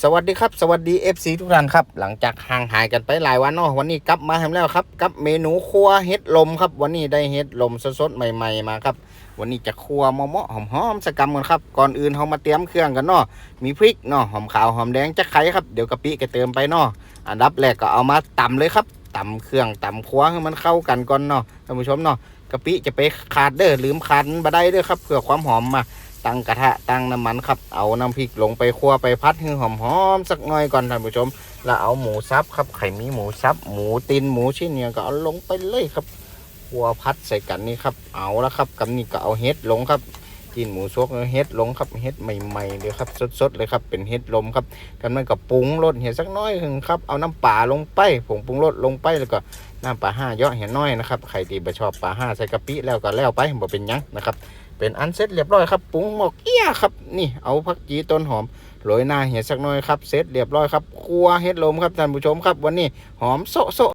สวัสดีครับสวัสดี FC ทุกท่านครับ หลังจากห่างหายกันไปหลายวันเนาะวันนี้กลับมาทำแล้วครับกับเมนูครัวเห็ดลมครับ วันนี้ได้เห็ดลมสดๆใหม่ ๆ มาครับ วันนี้จะครัวมะม่วหอมสกรรมกันครับก่อนอื่นเรามาเตรียมเครื่องกันเนาะมีพริกเนาะหอมขาวหอมแดงจะไข่ครับเดี๋ยวกะปิก็เติมไปเนาะอันดับแรกก็เอามาตำเลยครับตำเครื่องตำครัวให้มันเข้ากันก่อนเนาะท่านผู้ชมเนาะกะปิจะไปขาดเด้อลืมขาดบะได้เด้อครับเพื่อความหอมมา ตั้งกระทะตั้งน้ำมันครับ เอาน้ำพริกลงไปคั่วไปพัดให้หอมๆสักหน่อยก่อนท่านผู้ชม แล้วเอาหมูสับครับไข่มีหมูสับ หมูตีนหมูชิ้นเนี่ยก็เอาลงไปเลยครับคั่วพัดใส่กันนี่ครับ เอาละครับกับนี่ก็เอาเห็ดลงครับกินหมูซกเอาเห็ดลงครับเห็ดใหม่ๆเลยครับสดๆเลยครับเป็นเห็ดลมครับกันมันก็ปรุงรสเห็ดสักน้อยหนึ่งครับเอาน้ำปลาลงไปผงปรุงรสลงไปแล้วก็น้ำปลาห้าเยอะเห็ดน้อยนะครับใครที่บ่ชอบปลาห้าใส่กะปิแล้วก็แล้วไปบ่เป็นยังนะครับ เป็นอันเสร็จเรียบร้อยครับปรุงหมกเอี้ยครับนี่เอาผักจีต้นหอมโรยหน้าเห็ดสักหน่อยครับเสร็จเรียบร้อยครับครัวเห็ดลมครับท่านผู้ชมครับ วันนี้หอมโซโซ